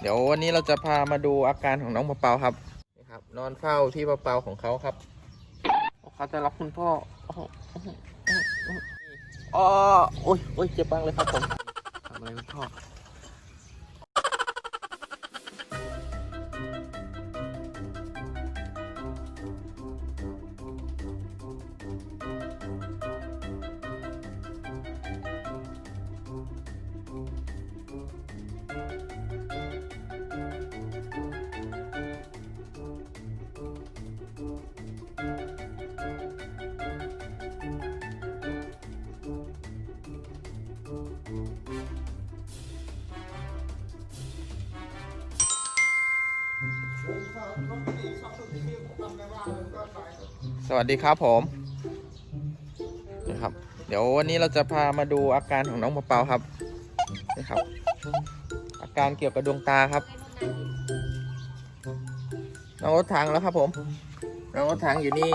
เดี๋ยววันนี้เราจะพามาดูอาการของน้องเปาครับนี่ครับ นอนเฝ้าที่เปาของเขาครับเขาจะรักคุณพ่ออ๋อโอ้ยโอ้ยเจ็บบ้างเลยครับผมทำอะไรคุณพ่อ วัสดีครับผมนะครับ เดี๋ยววันนี้เราจะพามาดูอาการของน้องเปาครับนี่ครับ อาการเกี่ยวกับดวงตาครับ น้องรถถังแล้วครับผม น้องรถถังอยู่นี่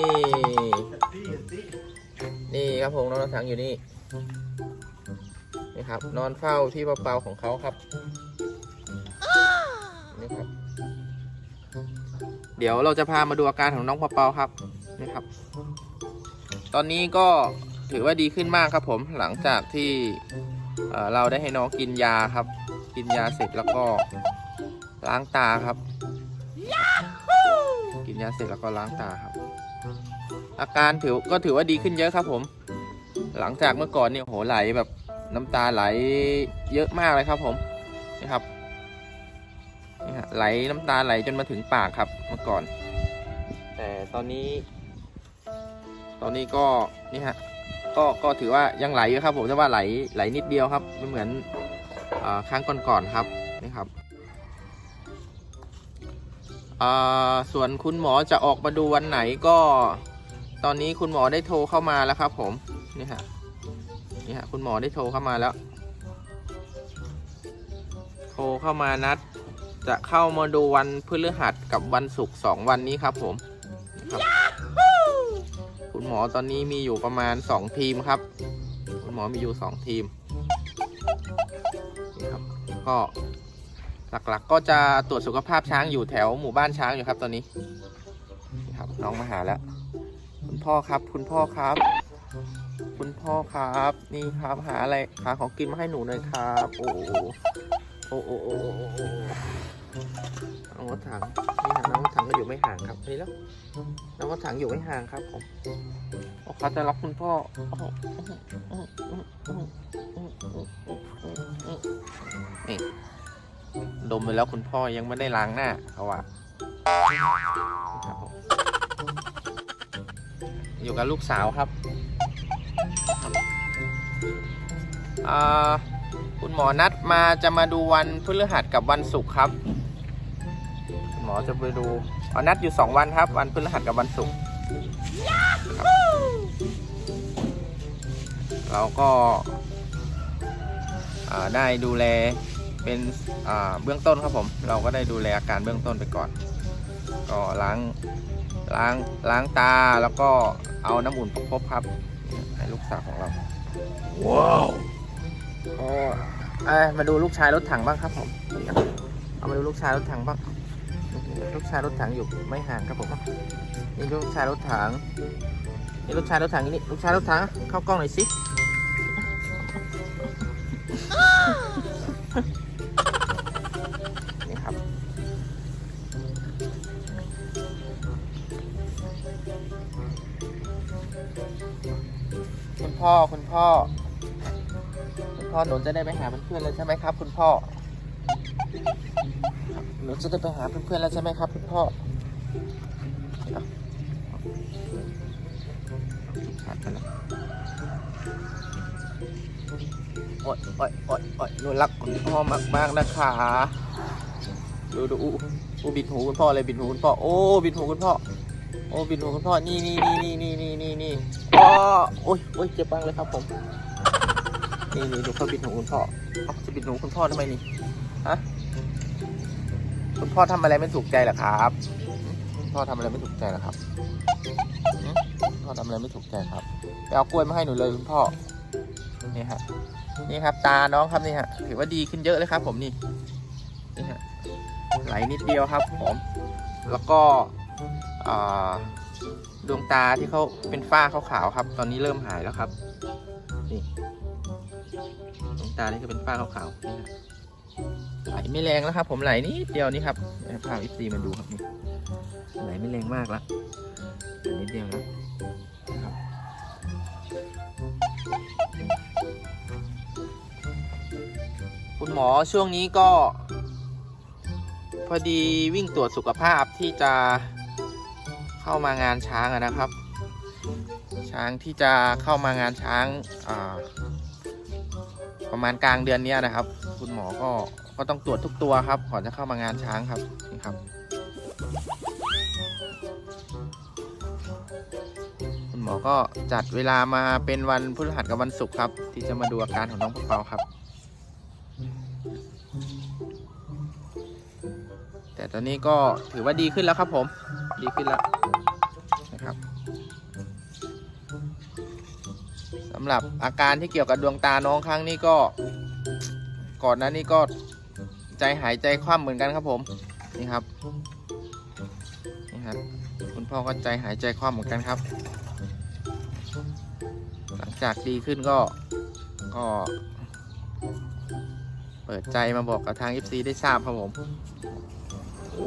นี่ครับผมน้องรถถังอยู่นี่นี่ครับ นอนเฝ้าที่เปาของเขาครับนี่ครับเดี๋ยวเราจะพามาดูอาการของน้องเปาครับ นี่ครับ ตอนนี้ก็ถือว่าดีขึ้นมากครับผมหลังจากที่เอ่อเราได้ให้น้องกินยาครับ กินยาเสร็จแล้วก็ล้างตาครับ กินยาเสร็จแล้วก็ล้างตาครับ อาการถือก็ถือว่าดีขึ้นเยอะครับผม หลังจากเมื่อก่อนเนี่ยโหไหลแบบน้ำตาไหลเยอะมากเลยครับผมนี่ครับนี่ฮะไหลน้ำตาไหลจนมาถึงปากครับเมื่อก่อน แต่ตอนนี้ ตอนนี้ก็นี่ฮะก็ก็ถือว่ายังไหลอยู่ครับ ผมแต่ว่าไหลไหลนิดเดียวครับไม่เหมือนอครั้งก่อนๆครับนี่ครับอ่าส่วนคุณหมอจะออกมาดูวันไหนก็ ตอนนี้คุณหมอได้โทรเข้ามาแล้วครับ ผมนี่ฮะนี่ฮะคุณหมอได้โทรเข้ามาแล้ว โทรเข้ามานัด จะเข้ามาดูวันพฤหัสกับวันศุกร์สองวันนี้ครับผม หมอตอนนี้มีอยู่ประมาณสองทีมครับ คุณหมอมีอยู่สองทีมนี่ครับก็หลักๆก็จะตรวจสุขภาพช้างอยู่แถวหมู่บ้านช้างอยู่ครับตอนนี้นี่ครับน้องมาหาแล้ว คุณพ่อครับ คุณพ่อครับ คุณพ่อครับ นี่ครับหาอะไรหาของกินมาให้หนูหน่อยครับ โอ้โอ้โอ้โอ้ รถถังนี่ฮะน้องรถถังก็อยู่ไม่ห่างครับนี่แล้วน้องรถถังอยู่ไม่ห่างครับผมโอเขาจะล็อกคุณพ่อนี่ดมไปแล้วคุณพ่อยังไม่ได้ล้างหน้าเขาว่าอยู่กับลูกสาวครับอ่าคุณหมอนัดมาจะมาดูวันพฤหัสกับวันศุกร์ครับ หมอจะไปดูเอานัดอยู่2วันครับ วันพฤหัสกับวันศุกร์ครับเราก็อ่าได้ดูแลเป็นอ่าเบื้องต้นครับผม เราก็ได้ดูแลอาการเบื้องต้นไปก่อน ก็ล้างล้างล้างตาแล้วก็เอาน้ำอุ่นประคบครับให้ลูกสาวของเรา ว้าวก็เอ้ยมาดูลูกชายรถถังบ้างครับผมเอามาดูลูกชายรถถังบ้าง ลูกชายรถถังอยู่ไม่ห่างครับผมนี่ลูกชายรถถังนี่ลูกชายรถถังนี่ลูกชายรถถังเข้ากล้องหน่อยสินี่ครับคุณพ่อคุณพ่อคุณพ่อหนูจะได้ไปหาเพื่อนๆแล้วใช่ไหมครับ คุณพ่อ นูจะได้ไปหาเพื่อนๆแล้วใช่ไหมครับคุณพ่อขาดไปแล้วโอ๊ยโอ๊ยโอ๊ยโอ๊ยหนูรักคุณพ่อมากๆนะคะดูดูอู้อูบิดหูคุณพ่อเลยบิดหูคุณพ่อ โอ้บิดหูคุณพ่อ โอ้บิดหูคุณพ่อ นี่นี่นี่นี่นี่นี่นี่นี่อ๋อโอ้ยโอ้ยเจ็บบ้างเลยครับผม นี่นี่ดูเขาบิดหูคุณพ่อเอ้าจะบิดหูคุณพ่อทำไมนี่ ฮะ คุณพ่อทำอะไรไม่ถูกใจเหรอครับ คุณพ่อทำอะไรไม่ถูกใจเหรอครับพ่อทำอะไรไม่ถูกใจครับไปเอากล้วยมาให้หนูเลยคุณพ่อนี่ฮะนี่ครับ ตาน้องครับนี่ฮะถือว่าดีขึ้นเยอะเลยครับ ผมนี่นี่ฮะไหลนิดเดียวครับผมแล้วก็ดวงตาที่เขาเป็นฝ้าขาวๆครับ ตอนนี้เริ่มหายแล้วครับนี่ดวงตานี่ก็เป็นฝ้าขาวๆนี่ฮะ ไหลไม่แรงแล้วครับ ผมไหลนิดเดียวนี่ครับให้พาอีซีมาดูครับนี่ไหลไม่แรงมากแล้วไหลนิดเดียวแล้วนะคุณหมอช่วงนี้ก็ พอดีวิ่งตรวจสุขภาพที่จะเข้ามางานช้างนะครับ ช้างที่จะเข้ามางานช้างประมาณกลางเดือนนี้นะครับ คุณหมอก็ ก็ต้องตรวจทุกตัวครับก่อนจะเข้ามางานช้างครับนี่ครับคุณหมอก็จัดเวลามาเป็นวันพฤหัสกับวันศุกร์ครับ ที่จะมาดูอาการของน้องเปาๆครับ แต่ตอนนี้ก็ถือว่าดีขึ้นแล้วครับผม ดีขึ้นแล้วนะครับสำหรับอาการที่เกี่ยวกับดวงตาน้องครั้งนี้ก็ก่อนหน้านี้ก็ ใจหายใจคว่ำเหมือนกันครับผมนี่ครับนี่ครับ คุณพ่อก็ใจหายใจคว่ำเหมือนกันครับ หลังจากดีขึ้นก็ก็ เปิดใจมาบอกกับทาง FC ได้ทราบครับผม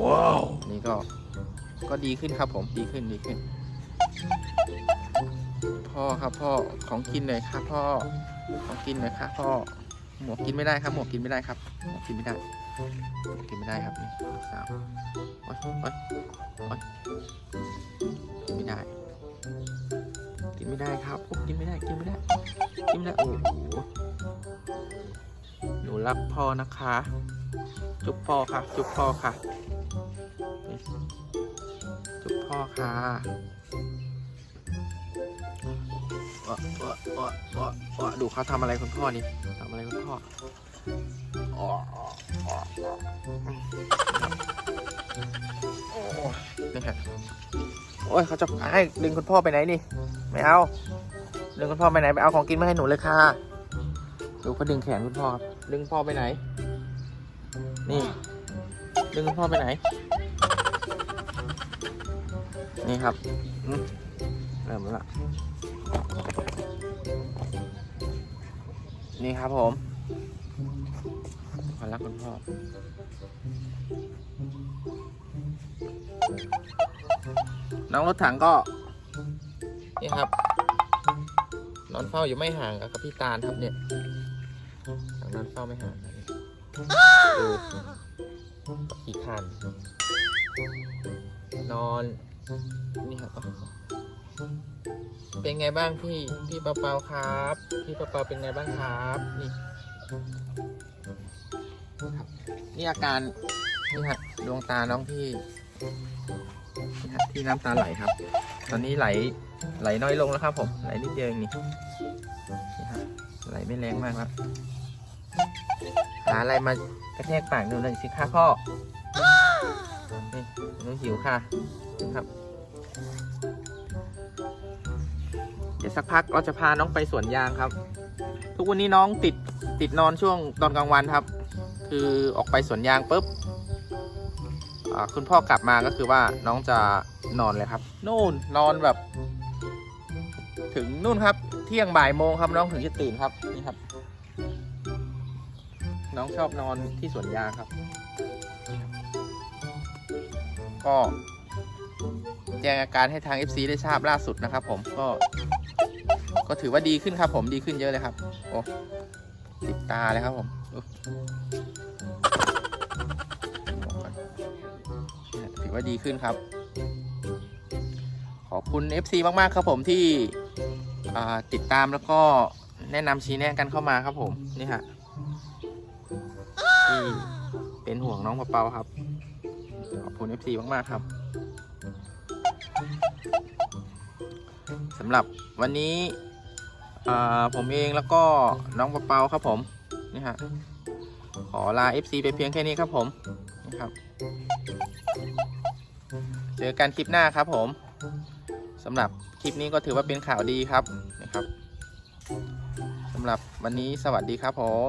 ว้าวนี่ก็ก็ดีขึ้นครับผมดีขึ้นดีขึ้น พ่อครับพ่อของกินหน่อยครับพ่อของกินหน่อยครับพ่อหมวกกินไม่ได้ครับหมวกกินไม่ได้ครับหมวกกินไม่ได้หมว กินไม่ได้ครับนี่สาวโอ๊ยโอ๊ยโอ๊ยกินไม่ได้ กินไม่ได้ครับโอ้กินไม่ได้กินไม่ได้กินไม่ได้โอ้โหหนูรักพ่อนะคะ จุ๊บพ่อค่ะ จุ๊บพ่อค่ะ จุ๊บพ่อค่ะออเออเออเออเออดูเขาทำอะไรคุณพ่อนี่ทำอะไรคุณพ่อ อ๋ออ๋ออ๋อโอ้นี่ฮะโอ้ยเขาจะให้ดึงคุณพ่อไปไหนนี่ ไม่เอา ดึงคุณพ่อไปไหนไปเอาของกินมาให้หนูเลยค่ะดูเขาดึงแขนคุณพ่อครับ ดึงพ่อไปไหน นี่ ดึงคุณพ่อไปไหน นี่ครับเริ่มแล้วนี่ครับผม รักคุณพ่อ น้องรถถังก็ นี่ครับ นอนเฝ้าอยู่ไม่ห่างกับพี่ตาลครับเนี่ยนอนเฝ้าไม่ห่างกันดูขี้คันนอน นี่ครับ เป็นไงบ้างพี่ พี่เปาเปาครับ พี่เปาเปาเป็นไงบ้างครับ นี่ ครับ นี่อาการนี่ฮะดวงตาน้องที่นี่ฮะที่น้ำตาไหลครับ ตอนนี้ไหลไหลน้อยลงแล้วครับ ผมไหลนิดเดียวเองนี่นี่ฮะไหลไม่แรงมากแล้วหาอะไรมากระแทกปากหนูหน่อยสิคะพ่อนี่หนูหิวค่ะครับ เดี๋ยวสักพักเราจะพาน้องไปสวนยางครับ ทุกวันนี้น้องติดติดนอนช่วงตอนกลางวันครับ คือออกไปสวนยางปุ๊บคุณพ่อกลับมาก็คือว่าน้องจะนอนเลยครับนู่นนอนแบบ ถึงนู่นครับ เที่ยงบ่ายโมงครับน้องถึงจะตื่นครับนี่ครับ น้องชอบนอนที่สวนยางครับ ก็แจ้งอาการให้ทาง FC ได้ทราบล่าสุดนะครับ ผมก็ ก็ถือว่าดีขึ้นครับ ผมดีขึ้นเยอะเลยครับ โอ้ติดตาเลยครับผม ว่าดีขึ้นครับ ขอบคุณ FC มาก ๆ ครับผมที่ติดตามแล้วก็แนะนำชี้แนะกันเข้ามาครับผมนี่ฮะที่เป็นห่วงน้องเปาครับ ขอบคุณ FC มาก ๆ ครับสำหรับวันนี้ผมเองแล้วก็น้องเปาครับผมนี่ฮะขอลา FC ไปเพียงแค่นี้ครับผมนี่ครับ เจอกันคลิปหน้าครับผมสำหรับคลิปนี้ก็ถือว่าเป็นข่าวดีครับนะครับสำหรับวันนี้สวัสดีครับผม